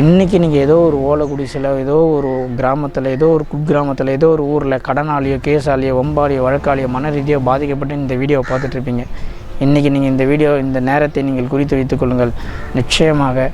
இன்றைக்கி நீங்கள் ஏதோ ஒரு ஓலக்குடிசில் ஏதோ ஒரு கிராமத்தில் ஏதோ ஒரு குக்கிராமத்தில் ஏதோ ஒரு ஊரில் கடனாளியோ கேஸாலியோ ஒம்பாலியோ வழக்காளியோ மன ரீதியாக பாதிக்கப்பட்டு இந்த வீடியோவை பார்த்துட்ருப்பீங்க. இன்றைக்கி நீங்கள் இந்த வீடியோ இந்த நேரத்தை நீங்கள் குறித்து வைத்துக் கொள்ளுங்கள். நிச்சயமாக.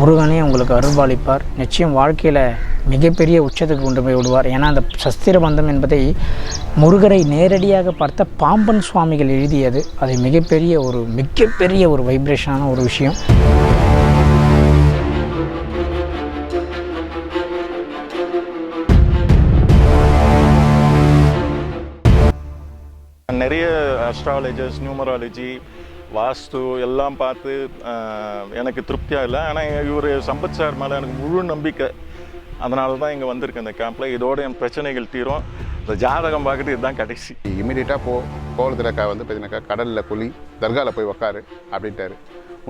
முருகனே உங்களுக்கு அருள்பாலிப்பார். நிச்சயம் வாழ்க்கையில் மிகப்பெரிய உச்சத்துக்கு கொண்டு போய் விடுவார். ஏன்னா அந்த சஸ்திர பந்தம் என்பதை முருகரை நேரடியாக பார்த்த பாம்பன் சுவாமிகள் எழுதியது. அது மிகப்பெரிய ஒரு மிகப்பெரிய ஒரு வைப்ரேஷனான ஒரு விஷயம். நிறைய அஸ்ட்ராலஜர்ஸ் நியூமராலஜி வாஸ்து எல்லாம் பார்த்து எனக்கு திருப்தியாக இல்லை. ஆனால் இவர் சம்பத் சார் மேலே எனக்கு முழு நம்பிக்கை. அதனால தான் இங்கே வந்திருக்கேன் இந்த கேம்பில் இதோட என் பிரச்சனைகள் தீரும். இந்த ஜாதகம் பார்க்குறது இதுதான் கடைசி. இமீடியட்டாக போ கோலத்திலக்கா வந்து பார்த்தீங்கன்னாக்கா கடலில் குழி தர்காவில் போய் உக்காரு அப்படின்ட்டாரு.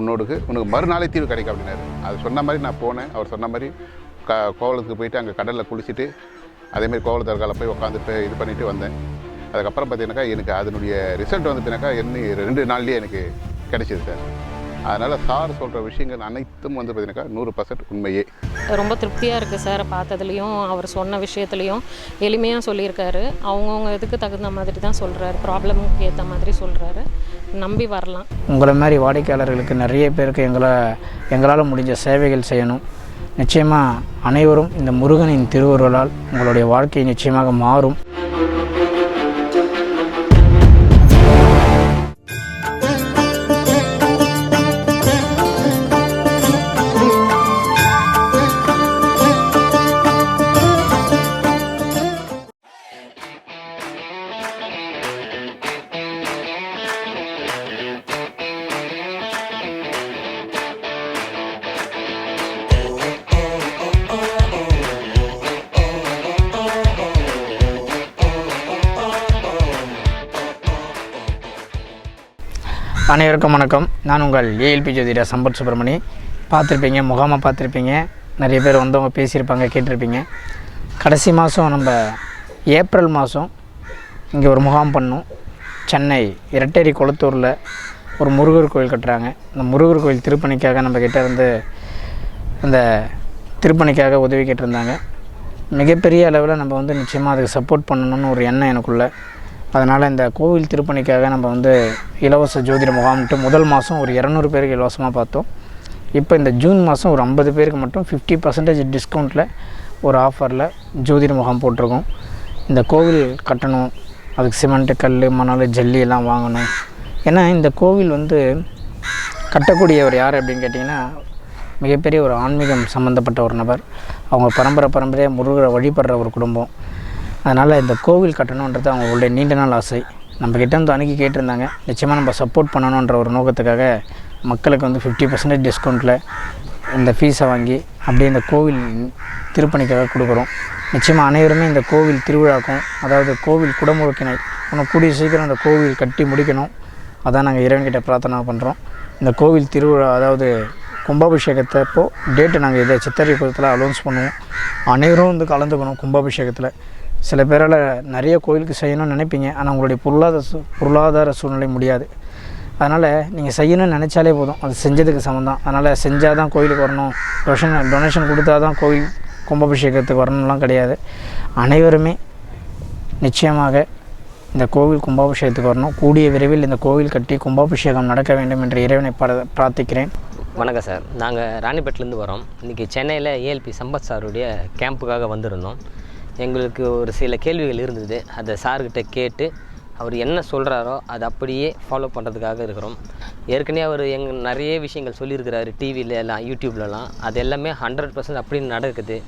உன்னோடுக்கு உனக்கு மறுநாளே தீர்வு கிடைக்கும் அப்படின்னாரு. அது சொன்ன மாதிரி நான் போனேன். அவர் சொன்ன மாதிரி க கோவலத்துக்கு போயிட்டு அங்கே கடலில் குளிச்சுட்டு அதேமாதிரி கோவல தர்காவில் போய் உட்காந்து இது பண்ணிவிட்டு வந்தேன். அதுக்கப்புறம் பார்த்தீங்கன்னாக்கா எனக்கு அதனுடைய ரிசல்ட் வந்து பார்த்தீங்கன்னாக்கா என்ன ரெண்டு நாள்லேயே எனக்கு கிடைச்சிது சார். அதனால் சார் சொல்கிற விஷயங்கள் அனைத்தும் வந்து பார்த்தீங்கன்னாக்கா நூறு பர்சன்ட் உண்மையே. ரொம்ப திருப்தியாக இருக்குது சார் பார்த்ததுலேயும் அவர் சொன்ன விஷயத்துலையும். எளிமையாக சொல்லியிருக்காரு. அவங்கவுங்க இதுக்கு தகுந்த மாதிரி தான் சொல்கிறாரு ப்ராப்ளமுக்கு ஏற்ற மாதிரி சொல்கிறாரு நம்பி வரலாம். உங்களை மாதிரி வாடிக்கையாளர்களுக்கு நிறைய பேருக்கு எங்களை எங்களால் முடிஞ்ச சேவைகள் செய்யணும். நிச்சயமாக அனைவரும் இந்த முருகனின் திருவருளால் உங்களுடைய வாழ்க்கை நிச்சயமாக மாறும். அனைவருக்கும் வணக்கம். நான் உங்கள் ஏஎல்பி ஜோதிடர் சம்பத் சுப்பிரமணி. பார்த்துருப்பீங்க முகாமை பார்த்துருப்பீங்க. நிறைய பேர் வந்தவங்க பேசியிருப்பாங்க கேட்டிருப்பீங்க. கடைசி மாதம் நம்ம ஏப்ரல் மாதம் இங்கே ஒரு முகாம் பண்ணோம். சென்னை இரட்டேரி குளத்தூரில் ஒரு முருகர் கோயில் கட்டுறாங்க. அந்த முருகர் கோயில் திருப்பணிக்காக நம்ம கிட்ட இருந்து அந்த திருப்பணிக்காக உதவி கேட்டிருந்தாங்க. மிகப்பெரிய அளவில் நம்ம வந்து நிச்சயமாக அதுக்கு சப்போர்ட் பண்ணணும்னு ஒரு எண்ணம் எனக்குள்ளே அதனால் இந்த கோவில் திருப்பணிக்காக நம்ம வந்து இலவச ஜோதிட முகாம்ட்டு முதல் மாதம் ஒரு இரநூறு பேருக்கு இலவசமாக பார்த்தோம். இப்போ இந்த ஜூன் மாதம் ஒரு ஐம்பது பேருக்கு மட்டும் ஃபிஃப்டி பர்சன்டேஜ் டிஸ்கவுண்ட்டில் ஒரு ஆஃபரில் ஜோதிட முகாம் போட்டிருக்கோம். இந்த கோவில் கட்டணும் அதுக்கு சிமெண்ட்டு கல் மணல் ஜல்லி எல்லாம் வாங்கணும். ஏன்னா இந்த கோவில் வந்து கட்டக்கூடியவர் யார் அப்படின்னு கேட்டிங்கன்னா மிகப்பெரிய ஒரு ஆன்மீகம் சம்மந்தப்பட்ட ஒரு நபர். அவங்க பரம்பரை பரம்பரையாக முருகரை வழிபடுற ஒரு குடும்பம். அதனால் இந்த கோவில் கட்டணுன்றது அவங்களுடைய நீண்ட நாள் ஆசை. நம்ம கிட்ட வந்து அணுகி கேட்டிருந்தாங்க. நிச்சயமாக நம்ம சப்போர்ட் பண்ணணுன்ற ஒரு நோக்கத்துக்காக மக்களுக்கு வந்து ஃபிஃப்டி பர்சன்டேஜ் டிஸ்கவுண்ட்டில் இந்த ஃபீஸை வாங்கி அப்படியே இந்த கோவில் திருப்பணிக்காக கொடுக்குறோம். நிச்சயமாக அனைவருமே இந்த கோவில் திருவிழாக்கும் அதாவது கோவில் குடமுழுக்கினை இன்னும் கூடிய சீக்கிரம் அந்த கோவில் கட்டி முடிக்கணும். அதான் நாங்கள் இறைவன்கிட்ட பிரார்த்தனை பண்ணுறோம் இந்த கோவில் திருவிழா அதாவது கும்பாபிஷேகத்தப்போ டேட்டு நாங்கள் இதை சித்திரை குளத்தில் அலௌன்ஸ் பண்ணுவோம். அனைவரும் வந்து கலந்துக்கணும் கும்பாபிஷேகத்தில். சில பேரால் நிறைய கோயிலுக்கு செய்யணும்னு நினைப்பீங்க. ஆனால் உங்களுடைய பொருளாதார சூ பொருளாதார சூழ்நிலை முடியாது. அதனால் நீங்கள் செய்யணும்னு நினச்சாலே போதும். அது செஞ்சதுக்கு சமம் தான். அதனால் செஞ்சால் தான் கோயிலுக்கு வரணும். டொனேஷன் டொனேஷன் கொடுத்தா தான் கோயில் கும்பாபிஷேகத்துக்கு வரணும்லாம் கிடையாது. அனைவருமே நிச்சயமாக இந்த கோவில் கும்பாபிஷேகத்துக்கு வரணும். கூடிய விரைவில் இந்த கோவில் கட்டி கும்பாபிஷேகம் நடக்க வேண்டும் என்று இறைவனை பிர- பிரார்த்திக்கிறேன். வணக்கம் சார். நாங்கள் ராணிப்பேட்டிலேருந்து வரோம். இன்றைக்கி சென்னையில் ஏஎல்பி சம்பத் சாருடைய கேம்புக்காக வந்திருந்தோம். எங்களுக்கு ஒரு சில கேள்விகள் இருந்தது. அதை சார்கிட்ட கேட்டு அவர் என்ன சொல்கிறாரோ அதை அப்படியே ஃபாலோ பண்ணுறதுக்காக இருக்கிறோம். ஏற்கனவே அவர் எங் நிறைய விஷயங்கள் சொல்லியிருக்கிறாரு டிவியில் எல்லாம் யூடியூப்லலாம் அது எல்லாமே ஹண்ட்ரட் பர்சன்ட் அப்படின்னு நடக்குது.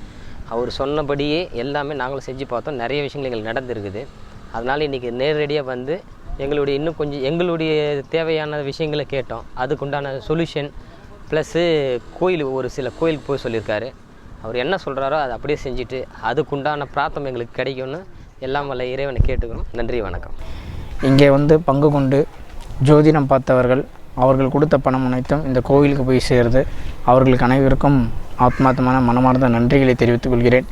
அவர் சொன்னபடியே எல்லாமே நாங்களும் செஞ்சு பார்த்தோம். நிறைய விஷயங்கள் எங்களுக்கு நடந்திருக்குது. அதனால் இன்றைக்கி நேரடியாக வந்து எங்களுடைய இன்னும் கொஞ்சம் எங்களுடைய தேவையான விஷயங்களை கேட்டோம். அதுக்குண்டான சொல்யூஷன் ப்ளஸ்ஸு கோயில் ஒரு சில கோயிலுக்கு போய் சொல்லியிருக்காரு. அவர் என்ன சொல்கிறாரோ அதை அப்படியே செஞ்சுட்டு அதுக்குண்டான பிரார்த்தம் எங்களுக்கு கிடைக்கும்னு எல்லாம் வல்ல இறைவனை கேட்டுக்கிறோம். நன்றி வணக்கம். இங்கே வந்து பங்கு கொண்டு ஜோதிடம் பார்த்தவர்கள் அவர்கள் கொடுத்த பணம் அனைத்தும் இந்த கோவிலுக்கு போய் சேருது அவர்களுக்கு அனைவருக்கும் ஆத்மார்த்தமான மனமார்ந்த நன்றிகளை தெரிவித்துக் கொள்கிறேன்.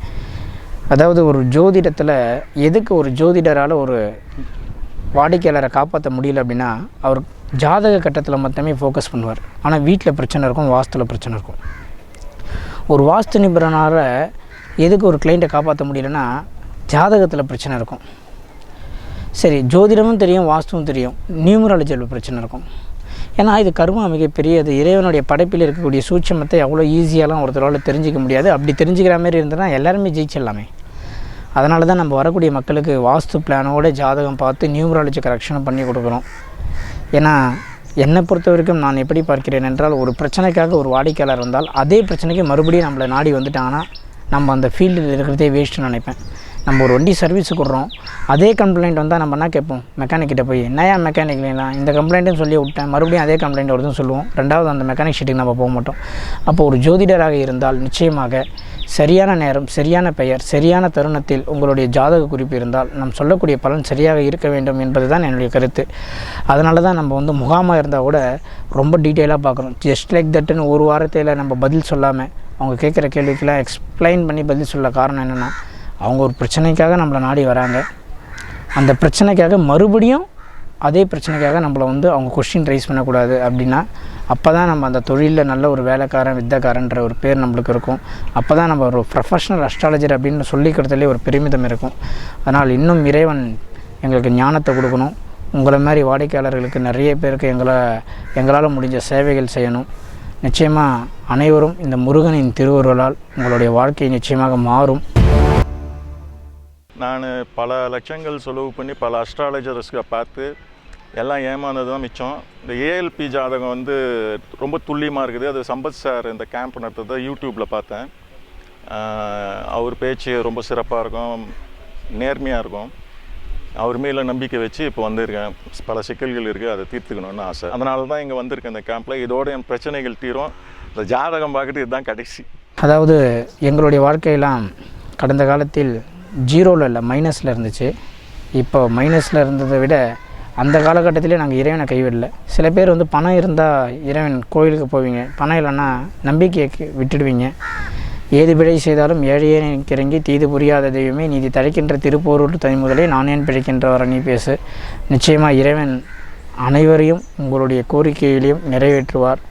அதாவது ஒரு ஜோதிடத்தில் எதுக்கு ஒரு ஜோதிடரால் ஒரு வாடிக்கையாளரை காப்பாற்ற முடியல அப்படின்னா அவர் ஜாதக கட்டத்தில் மட்டுமே ஃபோக்கஸ் பண்ணுவார். ஆனால் வீட்டில் பிரச்சனை இருக்கும் வாஸ்துல பிரச்சனை இருக்கும். ஒரு வாஸ்து நிபுணரால் எதுக்கு ஒரு கிளைண்ட்டை காப்பாற்ற முடியலன்னா ஜாதகத்தில் பிரச்சனை இருக்கும். சரி ஜோதிடமும் தெரியும் வாஸ்துவும் தெரியும். நியூமராலஜியில் பிரச்சனை இருக்கும். ஏன்னா இது கர்மா மிகப்பெரிய அது இறைவனுடைய படைப்பில் இருக்கக்கூடிய சூட்சமத்தை அவ்வளோ ஈஸியாலாம் ஒருத்தரால் தெரிஞ்சிக்க முடியாது. அப்படி தெரிஞ்சுக்கிற மாதிரி இருந்ததுன்னா எல்லாருமே ஜெயிச்சிடலாமே. அதனால தான் நம்ம வரக்கூடிய மக்களுக்கு வாஸ்து பிளானோட ஜாதகம் பார்த்து நியூமராலஜி கரெக்ஷனும் பண்ணி கொடுக்குறோம் ஏன்னா என்னை பொறுத்த வரைக்கும் நான் எப்படி பார்க்கிறேன் என்றால் ஒரு பிரச்சனைக்காக ஒரு வாடிக்கையாளர் இருந்தால் அதே பிரச்சனைக்கு மறுபடியும் நம்மளை நாடி வந்துட்டாங்கன்னா நம்ம அந்த ஃபீல்டில் இருக்கிறதே வேஸ்ட்டுன்னு நினைப்பேன். நம்ம ஒரு வண்டி சர்வீஸுக்கு விட்றோம் அதே கம்ப்ளைண்ட் வந்தால் நம்ம என்ன கேட்போம்? மெக்கானிக்கிட்ட போய் என்னையா மெக்கானிக் இல்லைனா இந்த கம்ப்ளைண்ட்டும் சொல்லி விட்டேன். மறுபடியும் அதே கம்ப்ளைண்ட் வருதுன்னு சொல்லுவோம். ரெண்டாவது அந்த மெக்கானிக் ஷீட்டுக்கு நம்ம போக மாட்டோம். அப்போ ஒரு ஜோதிடராக இருந்தால் நிச்சயமாக சரியான நேரம் சரியான பெயர் சரியான தருணத்தில் உங்களுடைய ஜாதக குறிப்பு இருந்தால் நம் சொல்லக்கூடிய பலன் சரியாக இருக்க வேண்டும் என்பது தான் என்னுடைய கருத்து. அதனால தான் நம்ம வந்து முகாமாக இருந்தால் கூட ரொம்ப டீட்டெயிலாக பார்க்குறோம். ஜஸ்ட் லைக் தட்டுன்னு ஒரு வாரத்தில் நம்ம பதில் சொல்லாமல் அவங்க கேட்குற கேள்விக்கெல்லாம் எக்ஸ்பிளைன் பண்ணி பதில் சொல்ல காரணம் என்னென்னா அவங்க ஒரு பிரச்சனைக்காக நம்மளை நாடி வராங்க. அந்த பிரச்சனைக்காக மறுபடியும் அதே பிரச்சனைக்காக நம்மளை வந்து அவங்க கொஷின் ரைஸ் பண்ணக்கூடாது அப்படின்னா அப்போ தான் நம்ம அந்த தொழிலில் நல்ல ஒரு வேலைக்காரன் வித்தக்காரன்ற ஒரு பேர் நம்மளுக்கு இருக்கும். அப்போ தான் நம்ம ஒரு ப்ரொஃபஷனல் அஸ்ட்ராலஜர் அப்படின்னு சொல்லிக்கிறதுலே ஒரு பெருமிதம் இருக்கும். அதனால் இன்னும் இறைவன் எங்களுக்கு ஞானத்தை கொடுக்கணும். உங்களை மாதிரி வாடிக்கையாளர்களுக்கு நிறைய பேருக்கு எங்களை எங்களால் முடிஞ்ச சேவைகள் செய்யணும். நிச்சயமாக அனைவரும் இந்த முருகனின் திருவருளால் உங்களுடைய வாழ்க்கை நிச்சயமாக மாறும். நான் பல லட்சங்கள் செலவு பண்ணி பல அஸ்ட்ராலஜர்ஸ்க்கு பார்த்து எல்லாம் ஏமாந்தது தான் மிச்சம். இந்த ஏஎல்பி ஜாதகம் வந்து ரொம்ப துல்லியமாக இருக்குது. அது சம்பத் சார் இந்த கேம்ப் நடத்துறதை யூடியூப்பில் பார்த்தேன். அவர் பேச்சு ரொம்ப சிறப்பாக இருக்கும். நேர்மையாக இருக்கும். அவர் மேல நம்பிக்கை வச்சு இப்போ வந்திருக்கேன். பல சிக்கல்கள் இருக்குது அதை தீர்த்துக்கணும்னு ஆசை. அதனால தான் இங்கே வந்திருக்கேன் இந்த கேம்பில் இதோட என் பிரச்சனைகள் தீரும். இந்த ஜாதகம் பார்க்குறது இதுதான் கடைசி. அதாவது எங்களுடைய வாழ்க்கையெல்லாம் கடந்த காலத்தில் ஜீரோவில் இல்லை மைனஸில் இருந்துச்சு. இப்போ மைனஸில் இருந்ததை விட அந்த காலகட்டத்திலே நாங்கள் இறைவனை கைவிடல. சில பேர் வந்து பணம் இருந்தால் இறைவன் கோயிலுக்கு போவீங்க. பணம் இல்லைன்னா நம்பிக்கையை விட்டுடுவீங்க. ஏது பிழை செய்தாலும் ஏழையே கிறங்கி தீது புரியாத தெய்வமே நீதி தழைக்கின்ற திருப்போரூர் தனிமுதலே நானேன் பிழைக்கின்றவரை நீ பேசு. நிச்சயமாக இறைவன் அனைவரையும் உங்களுடைய கோரிக்கையிலையும் நிறைவேற்றுவார்.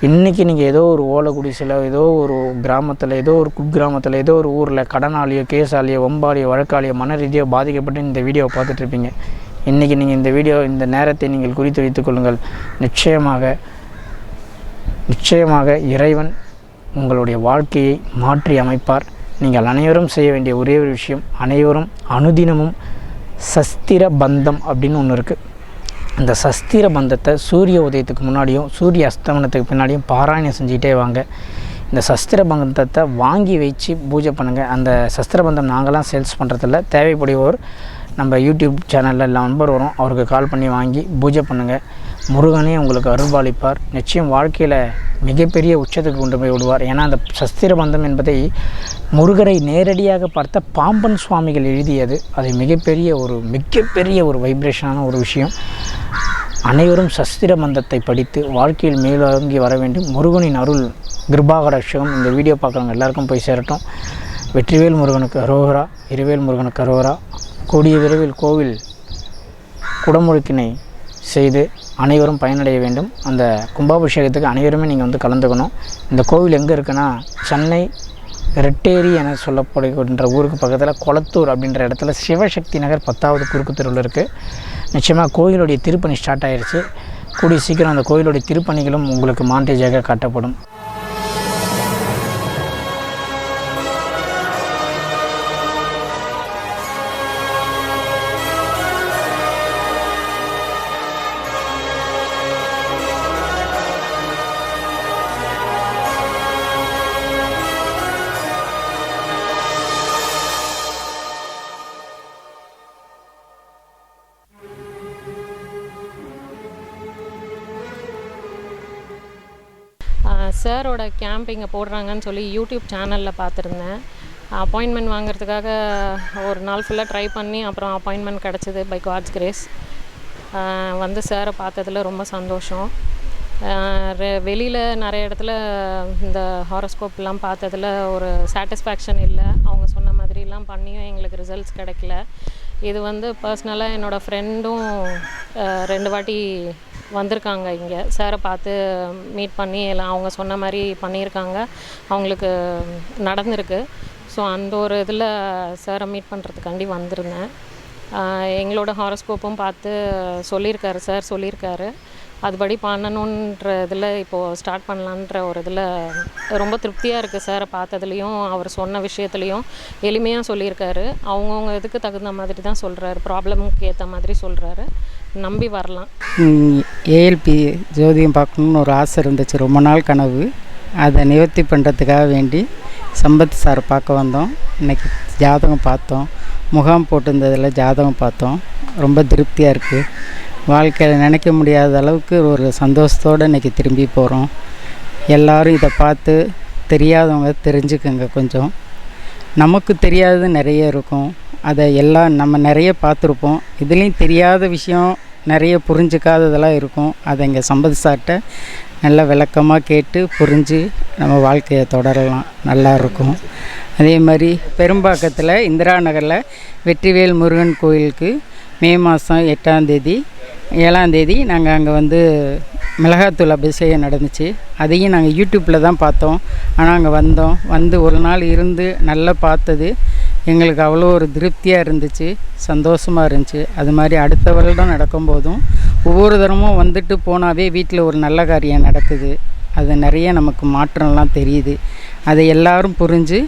இன்றைக்கி நீங்கள் ஏதோ ஒரு ஓலை ஏதோ ஒரு கிராமத்தில் ஏதோ ஒரு குக்கிராமத்தில் ஏதோ ஒரு ஊரில் கடனாளியோ கேஸாலியோ வம்பாலியோ வழக்காளியோ மன ரீதியோ பாதிக்கப்பட்டு இந்த வீடியோவை பார்த்துட்ருப்பீங்க இன்றைக்கி நீங்கள் இந்த வீடியோ இந்த நேரத்தை நீங்கள் குறித்து வைத்துக் கொள்ளுங்கள். நிச்சயமாக நிச்சயமாக இறைவன் உங்களுடைய வாழ்க்கையை மாற்றி அமைப்பார். நீங்கள் அனைவரும் செய்ய வேண்டிய ஒரே ஒரு விஷயம் அனைவரும் அனுதினமும் சஸ்திர பந்தம் அப்படின்னு ஒன்று இருக்குது அந்த சஸ்திர பந்தத்தை சூரிய உதயத்துக்கு முன்னாடியும் சூரிய அஸ்தமனத்துக்கு பின்னாடியும் பாராயணம் செஞ்சுக்கிட்டே வாங்க. இந்த சஸ்திர பந்தத்தை வாங்கி வச்சு பூஜை பண்ணுங்கள் அந்த சஸ்திர பந்தம் நாங்களாம் சேல்ஸ் பண்ணுறதில்ல தேவைப்படுவோர் நம்ம யூடியூப் சேனலில் நம்பர் வரும். அவருக்கு கால் பண்ணி வாங்கி பூஜை பண்ணுங்கள் முருகனே உங்களுக்கு அருள்பாலிப்பார். நிச்சயம் வாழ்க்கையில் மிகப்பெரிய உச்சத்துக்கு கொண்டு போய் விடுவார். ஏன்னா அந்த சஸ்திர பந்தம் என்பதை முருகரை நேரடியாக பார்த்த பாம்பன் சுவாமிகள் எழுதியது. அது மிகப்பெரிய ஒரு மிகப்பெரிய ஒரு வைப்ரேஷனான ஒரு விஷயம். அனைவரும் சஸ்திரபந்தத்தை படித்து வாழ்க்கையில் மேலோங்கி வர வேண்டும். முருகனின் அருள் கிருபாகரட்சகம் இந்த வீடியோ பார்க்குறவங்க எல்லாருக்கும் போய் சேரட்டும். வெற்றிவேல் முருகனுக்கு அரோகரா இருவேல் முருகனுக்கு அரோகரா. கூடிய விரைவில் கோவில் குடமுழுக்கினை செய்து அனைவரும் பயனடைய வேண்டும். அந்த கும்பாபிஷேகத்துக்கு அனைவருமே நீங்கள் வந்து கலந்துக்கணும். இந்த கோவில் எங்கே இருக்குன்னா சென்னை ரெட்டேரி என சொல்லப்படுகின்ற ஊருக்கு பக்கத்தில் கொளத்தூர் அப்படின்ற இடத்துல சிவசக்தி நகர் பத்தாவது குறுக்கு தெருவில் இருக்குது நிச்சயமாக கோயிலுடைய திருப்பணி ஸ்டார்ட் ஆயிடுச்சு கூடிய சீக்கிரம் அந்த கோயிலுடைய திருப்பணிகளும் உங்களுக்கு மாண்டேஜாக காட்டப்படும். சாரோட கேம்ப் இங்கே போடுறாங்கன்னு சொல்லி யூடியூப் சேனலில் பார்த்துருந்தேன். அப்பாயின்மெண்ட் வாங்குறதுக்காக ஒரு நாள் ஃபுல்லாக ட்ரை பண்ணி அப்புறம் அப்பாயின்மெண்ட் கிடச்சிது பை காட்ஸ் கிரேஸ் வந்து சாரை பார்த்ததுல ரொம்ப சந்தோஷம். வெளியில் நிறைய இடத்துல இந்த ஹாரோஸ்கோப்லாம் பார்த்ததுல ஒரு சாட்டிஸ்ஃபேக்ஷன் இல்லை. அவங்க சொன்ன மாதிரிலாம் பண்ணியும் எங்களுக்கு ரிசல்ட்ஸ் கிடைக்கல. இது வந்து பர்சனலாக என்னோடய ஃப்ரெண்டும் ரெண்டு வாட்டி வந்திருக்காங்க இங்கே. சாரை பார்த்து மீட் பண்ணி எல்லாம் அவங்க சொன்ன மாதிரி பண்ணியிருக்காங்க. அவங்களுக்கு நடந்திருக்கு. ஸோ அந்த ஒரு இதில் சாரை மீட் பண்ணுறதுக்காண்டி வந்திருந்தேன். எங்களோட ஹாரோஸ்கோப்பும் பார்த்து சொல்லியிருக்காரு சார் சொல்லியிருக்காரு. அதுபடி பண்ணணுன்ற இதில் இப்போது ஸ்டார்ட் பண்ணலான்ற ஒரு இதில் ரொம்ப திருப்தியாக இருக்குது சார் பார்த்ததுலேயும் அவர் சொன்ன விஷயத்துலையும். எளிமையாக சொல்லியிருக்காரு. அவங்கவுங்க இதுக்கு தகுந்த மாதிரி தான் சொல்கிறாரு ப்ராப்ளமுக்கு ஏற்ற மாதிரி சொல்கிறாரு நம்பி வரலாம். ஏஎல்பி ஜோதியம் பார்க்கணுன்னு ஒரு ஆசை இருந்துச்சு. ரொம்ப நாள் கனவு. அதை நிவர்த்தி பண்ணுறதுக்காக வேண்டி சம்பத் சார் பார்க்க வந்தோம். இன்னைக்கு ஜாதகம் பார்த்தோம். முகாம் போட்டிருந்ததில் ஜாதகம் பார்த்தோம். ரொம்ப திருப்தியாக இருக்குது வாழ்க்கையில் நினைக்க முடியாத அளவுக்கு ஒரு சந்தோஷத்தோடு இன்றைக்கி திரும்பி போகிறோம் எல்லாரும் இதை பார்த்து தெரியாதவங்க தெரிஞ்சுக்குங்க கொஞ்சம். நமக்கு தெரியாதது நிறைய இருக்கும். அதை எல்லாம் நம்ம நிறைய பார்த்துருப்போம். இதுலேயும் தெரியாத விஷயம் நிறைய புரிஞ்சுக்காததெல்லாம் இருக்கும். அதை இங்கே சம்பத் சார்கிட்ட நல்ல விளக்கமாக கேட்டு புரிஞ்சு நம்ம வாழ்க்கையை தொடரலாம். நல்லா இருக்கும். அதே மாதிரி பெரும்பாக்கத்தில் இந்திரா நகரில் வெற்றிவேல் முருகன் கோயிலுக்கு மே மாதம் எட்டாந்தேதி ஏழாந்தேதி நாங்கள் அங்கே வந்து மிளகாத்தூள் அபிஷேகம் நடந்துச்சு. அதையும் நாங்கள் யூடியூப்பில் தான் பார்த்தோம். ஆனால் அங்கே வந்தோம். வந்து ஒரு நாள் இருந்து நல்லா பார்த்தது. எங்களுக்கு அவ்வளோ ஒரு திருப்தியாக இருந்துச்சு சந்தோஷமாக இருந்துச்சு. அது மாதிரி அடுத்த வருடம் நடக்கும்போதும் ஒவ்வொரு தரமும் வந்துட்டு போனாவே வீட்டில் ஒரு நல்ல காரியம் நடக்குது. அது நிறைய நமக்கு மாற்றம்லாம் தெரியுது. அதை எல்லாரும் புரிஞ்சு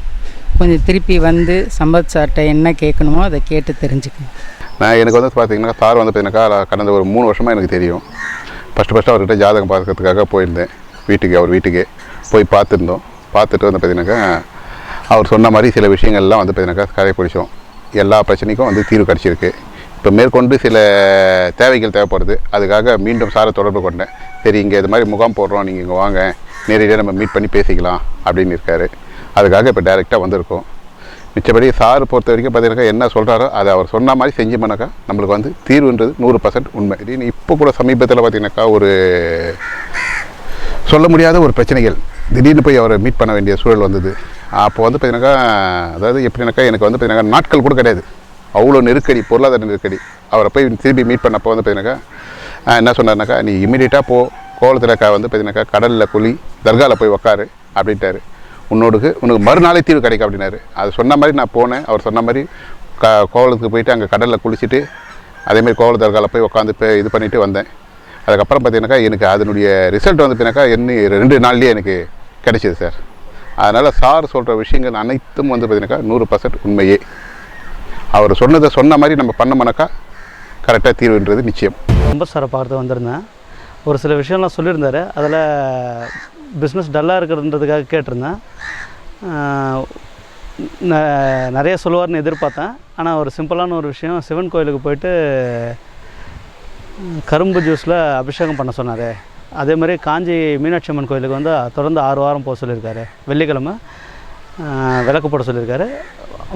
கொஞ்சம் திருப்பி வந்து சம்பத் சார்கிட்ட என்ன கேட்கணுமோ அதை கேட்டு தெரிஞ்சுக்கணும். நான் எனக்கு வந்து பார்த்தீங்கன்னா சார் வந்து பார்த்தீங்கன்னாக்கா கடந்த ஒரு மூணு வருஷமாக எனக்கு தெரியும். ஃபஸ்ட்டு ஃபஸ்ட்டு அவர்கிட்ட ஜாதகம் பார்க்கறதுக்காக போயிருந்தேன். வீட்டுக்கு அவர் வீட்டுக்கு போய் பார்த்துருந்தோம். பார்த்துட்டு வந்து பார்த்தீங்கன்னாக்கா அவர் சொன்ன மாதிரி சில விஷயங்கள்லாம் வந்து பார்த்தீங்கன்னாக்கா கதை எல்லா பிரச்சனைக்கும் வந்து தீர்வு கிடச்சிருக்கு. இப்போ மேற்கொண்டு சில தேவைகள் தேவைப்படுது. அதுக்காக மீண்டும் சாரை தொடர்பு கொண்டேன். சரி இங்கே இது மாதிரி முகாம் போடுறோம். நீங்கள் இங்கே வாங்க. நேரடியாக நம்ம மீட் பண்ணி பேசிக்கலாம் அப்படின்னு இருக்காரு. அதுக்காக இப்போ டைரெக்டாக வந்திருக்கோம். மிச்சபடி சார் பொறுத்த வரைக்கும் பார்த்தீங்கன்னா என்ன சொல்கிறாரோ அதை அவர் சொன்ன மாதிரி செஞ்சோம்னாக்கா நம்மளுக்கு வந்து தீர்வுன்றது நூறு பர்சன்ட் உண்மை. இப்போ கூட சமீபத்தில் பார்த்தீங்கன்னாக்கா ஒரு சொல்ல முடியாத ஒரு பிரச்சனைகள். திடீர்னு போய் அவரை மீட் பண்ண வேண்டிய சூழல் வந்தது. அப்போ வந்து பார்த்தீங்கன்னாக்கா அதாவது எப்படின்னாக்கா எனக்கு வந்து பார்த்தீங்கன்னாக்கா நாட்கள் கூட கிடையாது. அவ்வளோ நெருக்கடி பொருளாதார நெருக்கடி. அவரை போய் திரும்பி மீட் பண்ணப்போ வந்து பார்த்தீங்கன்னாக்கா என்ன சொன்னார்னாக்கா நீ இமீடியட்டாக போ. கோலத்தில் க வந்து பார்த்தீங்கன்னாக்கா கடலில் குழி தர்காவில் போய் உக்காரு அப்படின்ட்டாரு. உன்னோடுக்கு உனக்கு மறுநாளே தீர்வு கிடைக்கும் அப்படின்னாரு. அது சொன்ன மாதிரி நான் போனேன். அவர் சொன்ன மாதிரி க கோவலத்துக்கு போயிட்டு அங்கே கடலில் குளிச்சுட்டு அதேமாதிரி கோவல தர்காவில் போய் உட்காந்து இது பண்ணிவிட்டு வந்தேன். அதுக்கப்புறம் பார்த்தீங்கன்னாக்கா எனக்கு அதனுடைய ரிசல்ட் வந்து பார்த்தீங்கன்னாக்கா என்ன ரெண்டு நாள்லேயே எனக்கு கிடைச்சிது சார் அதனால் சார் சொல்கிற விஷயங்கள் அனைத்தும் வந்து பார்த்தீங்கன்னாக்கா நூறு பர்சன்ட் உண்மையே. அவர் சொன்னதை சொன்ன மாதிரி நம்ம பண்ணோம்னாக்கா கரெக்டாக தீர்வுன்றது நிச்சயம். ரொம்ப சாரை பார்த்து வந்திருந்தேன். ஒரு சில விஷயம்லாம் சொல்லியிருந்தாரு. அதில் பிஸ்னஸ் டல்லாக இருக்கிறதுன்றதுக்காக கேட்டிருந்தேன். நிறைய சொல்லுவார்னு எதிர்பார்த்தேன். ஆனால் ஒரு சிம்பிளான ஒரு விஷயம் சிவன் கோயிலுக்கு போயிட்டு கரும்பு ஜூஸில் அபிஷேகம் பண்ண சொன்னார். அதே மாதிரி காஞ்சி மீனாட்சி அம்மன் கோயிலுக்கு வந்து தொடர்ந்து ஆறு வாரம் போக சொல்லியிருக்காரு. வெள்ளிக்கிழமை விளக்கு போட சொல்லியிருக்காரு.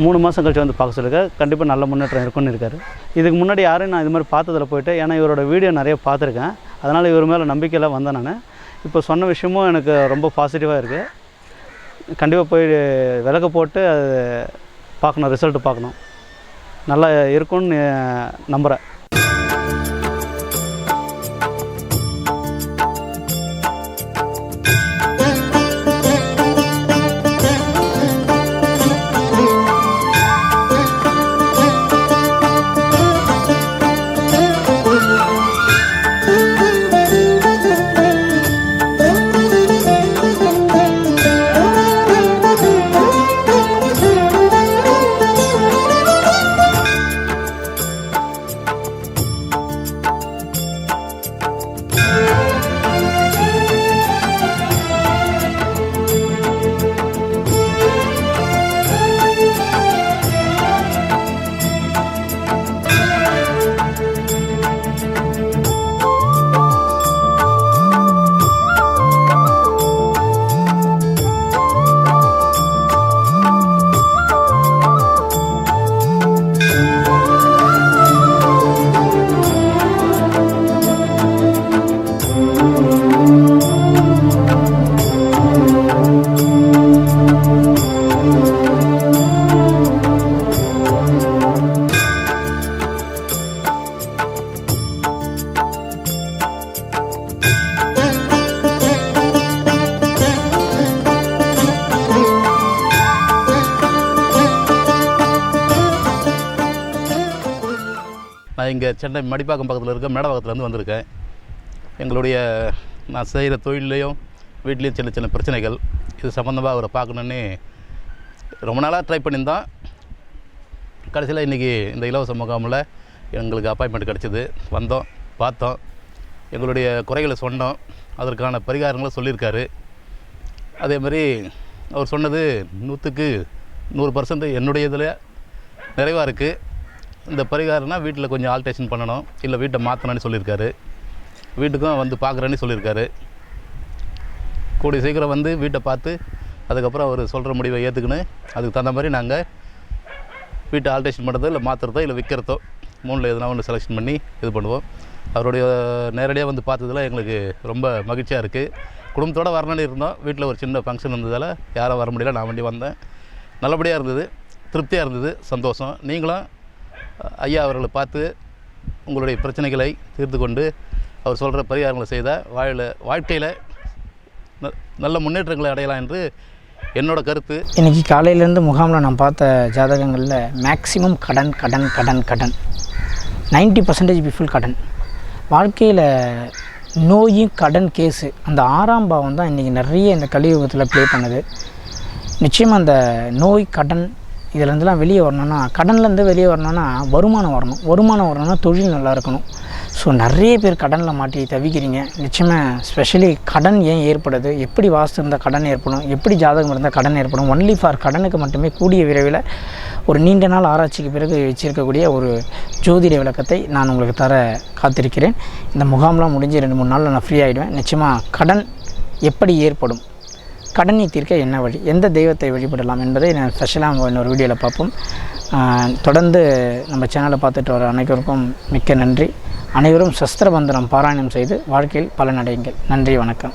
மூணு மாதம் கழிச்சு வந்து பார்க்க சொல்லியிருக்காரு. கண்டிப்பாக நல்ல முன்னேற்றம் இருக்குன்னு இருக்கார். இதுக்கு முன்னாடி யாரையும் நான் இது மாதிரி பார்த்ததில் போயிட்டு ஏன்னா இவரோட வீடியோ நிறைய பார்த்துருக்கேன். அதனால் இவர் மேலே நம்பிக்கையில் வந்தேன் நான். இப்போ சொன்ன விஷயமும் எனக்கு ரொம்ப பாசிட்டிவாக இருக்குது கண்டிப்பாக போய் விளக்கு போட்டு அது பார்க்கணும் ரிசல்ட்டு பார்க்கணும். நல்லா இருக்கும்னு நம்புகிறேன் சென்னை மடிப்பாக்கம் பக்கத்தில் இருக்க மேடவாக்கத்துலேருந்து வந்திருக்கேன். எங்களுடைய நான் செய்கிற தொழிலையும் வீட்லேயும் சின்ன சின்ன பிரச்சனைகள். இது சம்மந்தமாக அவரை பார்க்கணுன்னு ரொம்ப நாளாக ட்ரை பண்ணியிருந்தோம் கடைசியில் இன்றைக்கி இந்த இலவச முகாமில் எங்களுக்கு அப்பாயின்மெண்ட் கிடச்சிது. வந்தோம் பார்த்தோம். எங்களுடைய குறைகளை சொன்னோம். அதற்கான பரிகாரங்களை சொல்லியிருக்காரு. அதே மாதிரி அவர் சொன்னது நூற்றுக்கு நூறு பர்சன்ட் என்னுடைய இதில் நிறைவாக இருக்குது இந்த பரிகாரம்னா வீட்டில் கொஞ்சம் ஆல்ட்ரேஷன் பண்ணணும். இல்லை வீட்டை மாற்றணும்னு சொல்லியிருக்காரு. வீட்டுக்கும் வந்து பார்க்குறேன்னு சொல்லியிருக்காரு. கூடிய சீக்கிரம் வந்து வீட்டை பார்த்து அதுக்கப்புறம் அவர் சொல்கிற முடிவை ஏற்றுக்கின்னு அதுக்கு தகுந்த மாதிரி நாங்கள் வீட்டை ஆல்ட்ரேஷன் பண்ணுறதோ இல்லை மாற்றுறதோ இல்லை விற்கிறதோ மூணில் எதுனா ஒன்று செலெக்ஷன் பண்ணி இது பண்ணுவோம். அவருடைய நேரடியாக வந்து பார்த்ததில் எங்களுக்கு ரொம்ப மகிழ்ச்சியாக இருக்குது குடும்பத்தோடு வரணும்னு இருந்தோம். வீட்டில் ஒரு சின்ன ஃபங்க்ஷன் இருந்ததால் யாரும் வர முடியல. நான் வண்டி வந்தேன். நல்லபடியாக இருந்தது. திருப்தியாக இருந்தது. சந்தோஷம். நீங்களும் ஐயா அவர்களை பார்த்து உங்களுடைய பிரச்சனைகளை தீர்த்து கொண்டு அவர் சொல்கிற பரிகாரங்களை செய்தால் வாழ வாழ்க்கையில் ந- நல்ல முன்னேற்றங்களை அடையலாம் என்று என்னோட கருத்து. இன்றைக்கி காலையிலேருந்து முகாமில் நான் பார்த்த ஜாதகங்களில் மேக்ஸிமம் கடன் கடன் கடன் கடன். 90% பர்சன்டேஜ் பிஃபுல் கடன். வாழ்க்கையில் நோயும் கடன் கேஸு அந்த ஆறாம் பாவம் தான் இன்றைக்கி நிறைய இந்த கலியுகத்தில் ப்ளே பண்ணுது. நிச்சயமாக அந்த நோய் கடன் இதுலேருந்துலாம் வெளியே வரணும்னா கடன்லேருந்து வெளியே வரணும்னா வருமானம் வரணும். வருமானம் வரணும்னா தொழில் நல்லா இருக்கணும். ஸோ நிறைய பேர் கடனில் மாட்டி தவிக்கிறீங்க. நிச்சயமாக ஸ்பெஷலி கடன் ஏன் ஏற்படுது? எப்படி வாஸ்து இருந்தால் கடன் ஏற்படும்? எப்படி ஜாதகம் இருந்தால் கடன் ஏற்படும்? ஒன்லி ஃபார் கடனுக்கு மட்டுமே கூடிய விரைவில் ஒரு நீண்ட நாள் ஆராய்ச்சிக்கு பிறகு வச்சிருக்கக்கூடிய ஒரு ஜோதிட விளக்கத்தை நான் உங்களுக்கு தர காத்திருக்கிறேன். இந்த முகாம்லாம் முடிஞ்சு ரெண்டு மூணு நாளில் நான் ஃப்ரீ ஆகிடுவேன் நிச்சயமாக கடன் எப்படி ஏற்படும்? கடனை தீர்க்க என்ன வழி? எந்த தெய்வத்தை வழிபடலாம் என்பதை நான் ஸ்பெஷலாக இன்னொரு வீடியோவில் பார்ப்போம். தொடர்ந்து நம்ம சேனலை பார்த்துட்டு வர அனைவருக்கும் மிக்க நன்றி. அனைவரும் சஸ்திரபந்தனம் பாராயணம் செய்து வாழ்க்கையில் பலனடையுங்கள். நன்றி வணக்கம்.